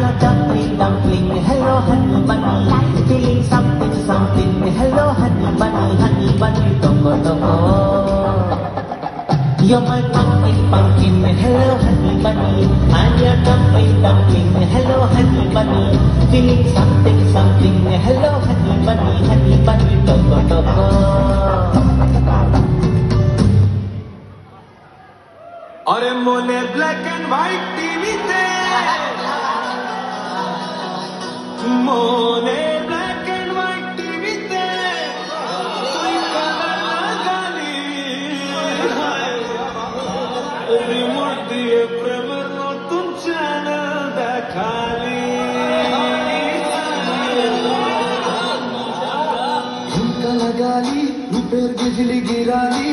your dumpling, dumpling, hello honey bunny. Feeling something, something, hello honey bunny, honey bunny, dongo dongo. You're my pumpkin, pumpkin, hello honey bunny. I'm your dumpling, dumpling, hello honey bunny. Feeling something, something, hello honey bunny, honey bunny, dongo dongo. अरे मोने black and white TV पे लगाली ऊपर बिजली गिराली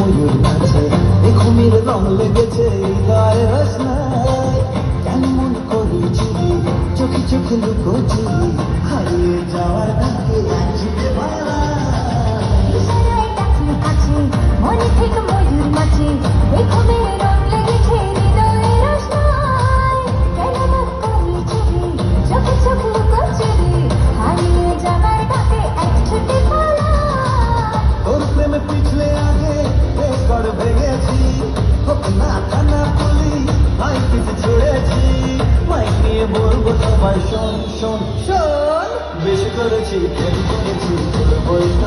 চোখে চোখে লুকো চুরি হারিয়ে যাওয়ার তাকে ডাকলে কাছে, মনে থেকে ময়ূর নাচে, এই ঘুমের রং লেগেছে হৃদয়ে রোশনাই। কেন মুখ করে চুরি, চোখে চোখ লুকোচুরি, হারিয়ে যাবার ডাকে এক ছুটে পালাই। তোর প্রেমে পিছলে আগে রেকর্ড ভেঙেছি হোক না থানা পুলিশ কিছু ছুড়েছি, মাইক নিয়ে বলব সবাই শোন শোন শোন। বেশি করেছি প্রেম করেছি বলব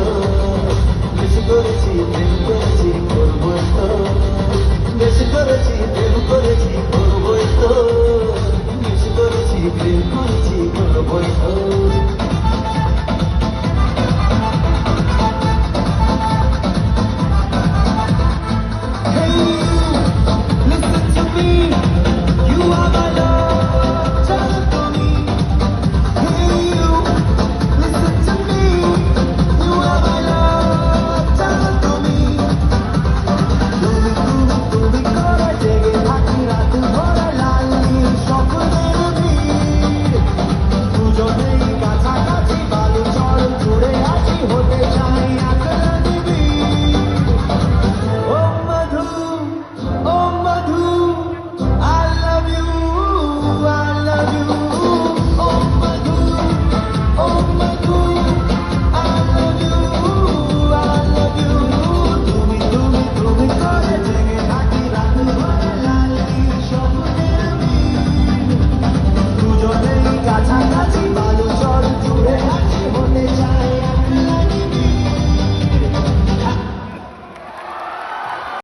বেশি করেছি প্রেম করেছি